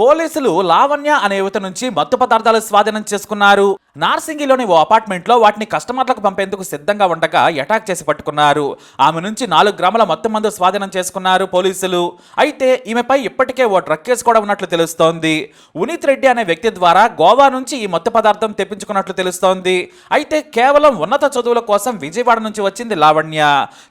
పోలీసులు లావణ్య అనే యువత నుంచి మత్తు పదార్థాలు స్వాధీనం చేసుకున్నారు. నార్సింగిలోని ఓ అపార్ట్మెంట్లో వాటిని కస్టమర్లకు పంపేందుకు సిద్ధంగా ఉండగా అటాక్ చేసి పట్టుకున్నారు. ఆమె నుంచి నాలుగు గ్రాముల మత్తు మందు స్వాధీనం చేసుకున్నారు పోలీసులు. అయితే ఈమెపై ఇప్పటికే ఓ డ్రగ్ కేసు కూడా ఉన్నట్లు తెలుస్తోంది. ఉనీత్ రెడ్డి అనే వ్యక్తి ద్వారా గోవా నుంచి ఈ మత్తు పదార్థం తెప్పించుకున్నట్లు తెలుస్తోంది. అయితే కేవలం ఉన్నత చదువుల కోసం విజయవాడ నుంచి వచ్చింది లావణ్య.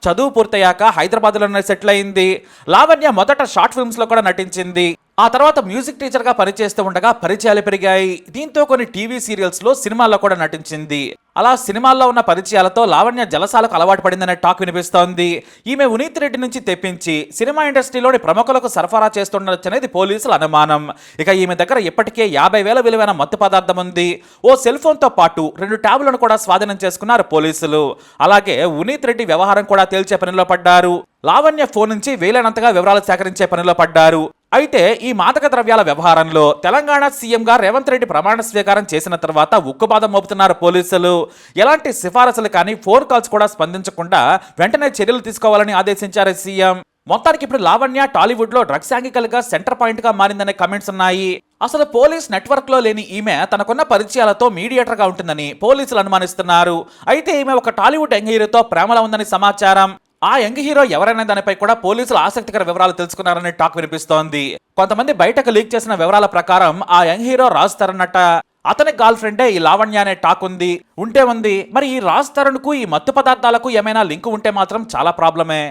చదువు పూర్తయ్యాక హైదరాబాద్లోనే సెటిల్ అయింది. లావణ్య మొదట షార్ట్ ఫిల్మ్స్లో కూడా నటించింది. ఆ తర్వాత మ్యూజిక్ టీచర్గా పనిచేస్తూ ఉండగా పరిచయాలు పెరిగాయి. దీంతో కొన్ని టీవీ సీరియల్స్లో సినిమాల్లో కూడా నటించింది. అలా సినిమాల్లో ఉన్న పరిచయాలతో లావణ్య జలసాలకు అలవాటు పడిందనే టాక్ వినిపిస్తోంది. ఈమె ఉనీత్ రెడ్డి నుంచి తెప్పించి సినిమా ఇండస్ట్రీలోని ప్రముఖులకు సరఫరా చేస్తుండొచ్చనేది పోలీసుల అనుమానం. ఇక ఈమె దగ్గర ఇప్పటికే యాభై వేల విలువైన మత్తు పదార్థం ఉంది. ఓ సెల్ ఫోన్తో పాటు రెండు ట్యాబ్లను కూడా స్వాధీనం చేసుకున్నారు పోలీసులు. అలాగే ఉనీత్ రెడ్డి వ్యవహారం కూడా తేల్చే పనిలో పడ్డారు. లావణ్య ఫోన్ నుంచి వేలైనంతగా వివరాలు సేకరించే పనిలో పడ్డారు. అయితే ఈ మాదక ద్రవ్యాల వ్యవహారంలో తెలంగాణ సీఎంగా రేవంత్ రెడ్డి ప్రమాణ స్వీకారం చేసిన తర్వాత ఉక్కుపాదం మోపుతున్నారు పోలీసులు. ఎలాంటి సిఫారసులు కానీ ఫోన్ కాల్స్ కూడా స్పందించకుండా వెంటనే చర్యలు తీసుకోవాలని ఆదేశించారు సీఎం. మొత్తానికి ఇప్పుడు లావణ్య టాలీవుడ్లో డ్రగ్స్ యాంగికల్గా సెంటర్ పాయింట్గా మారిందనే కమెంట్స్ ఉన్నాయి. అసలు పోలీస్ నెట్వర్క్లో లేని ఈమె తనకున్న పరిచయాలతో మీడియేటర్గా ఉంటుందని పోలీసులు అనుమానిస్తున్నారు. అయితే ఈమె ఒక టాలీవుడ్ యంగ్ హీరోతో ప్రేమలో ఉందని సమాచారం. ఆ యంగ్ హీరో ఎవరైనా దానిపై కూడా పోలీసులు ఆసక్తికర వివరాలు తెలుసుకున్నారనే టాక్ వినిపిస్తోంది. కొంతమంది బయటకు లీక్ చేసిన వివరాల ప్రకారం ఆ యంగ్ హీరో రాజ్ తరుణ్ అతని గర్ల్ ఫ్రెండే ఈ లావణ్య అనే టాక్ ఉంది. ఉంటే ఉంది. మరి ఈ రాజ్ తరణ్కు ఈ మత్తు పదార్థాలకు ఏమైనా లింక్ ఉంటే మాత్రం చాలా ప్రాబ్లమే.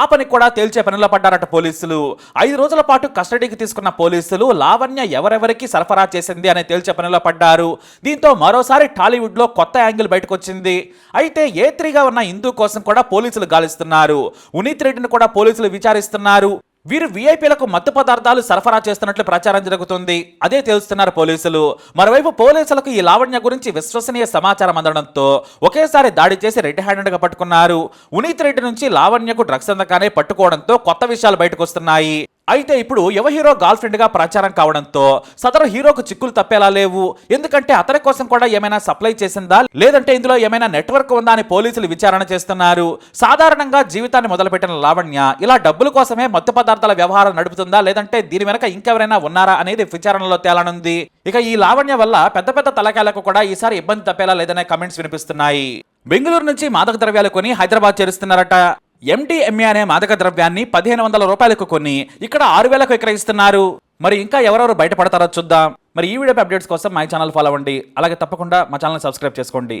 ఆ పని కూడా తేల్చే పనిలో పడ్డారట పోలీసులు. ఐదు రోజుల పాటు కస్టడీకి తీసుకున్న పోలీసులు లావణ్య ఎవరెవరికి సరఫరా చేసింది అనే తేల్చే పనిలో పడ్డారు. దీంతో మరోసారి టాలీవుడ్లో కొత్త యాంగిల్ బయటకు వచ్చింది అయితే ఏ త్రీగా ఉన్న హిందూ కోసం కూడా పోలీసులు గాలిస్తున్నారు. ఉనీత్ రెడ్డిని కూడా పోలీసులు విచారిస్తున్నారు. వీరు వీఐపీలకు మత్తు పదార్థాలు సరఫరా చేస్తున్నట్లు ప్రచారం జరుగుతుంది. అదే తెలుస్తున్నారు పోలీసులు. మరోవైపు పోలీసులకు ఈ లావణ్య గురించి విశ్వసనీయ సమాచారం అందడంతో ఒకేసారి దాడి చేసి రెడ్ హ్యాండెడ్గా పట్టుకున్నారు. ఉనీత్ రెడ్డి నుంచి లావణ్యకు డ్రగ్స్ అందగానే పట్టుకోవడంతో కొత్త విషయాలు బయటకు వస్తున్నాయి అయితే ఇప్పుడు యువ హీరో గర్ల్ ఫ్రెండ్గా ప్రచారం కావడంతో సదరు హీరోకు చిక్కులు తప్పేలా లేవు. ఎందుకంటే అతని కోసం కూడా ఏమైనా సప్లై చేసిందా? లేదంటే ఇందులో ఏమైనా నెట్వర్క్ ఉందా అని పోలీసులు విచారణ చేస్తున్నారు. సాధారణంగా జీవితాన్ని మొదలుపెట్టిన లావణ్య ఇలా డబ్బుల కోసమే మత్తు పదార్థాల వ్యవహారం నడుపుతుందా? లేదంటే దీని వెనక ఇంకెవరైనా ఉన్నారా అనేది విచారణలో తేలనుంది. ఇక ఈ లావణ్య వల్ల పెద్ద పెద్ద తలకాయలకు కూడా ఈసారి ఇబ్బంది తప్పేలా లేదనే కమెంట్స్ వినిపిస్తున్నాయి. బెంగళూరు నుంచి మాదక ద్రవ్యాలు కొని హైదరాబాద్ చేరుస్తున్నారట. ఎంటీఎంఏ అనే మాదక ద్రవ్యాన్ని పదిహేను వందల రూపాయలకు కొన్ని ఇక్కడ ఆరు వేలకు విక్రయిస్తున్నారు. మరి ఇంకా ఎవరెవరు బయటపడతారో చూద్దాం. మరి ఈ వీడియో అప్డేట్స్ కోసం మా ఛానల్ ఫాలో అవ్వండి. అలాగే తప్పకుండా మా ఛానల్ సబ్స్క్రైబ్ చేసుకోండి.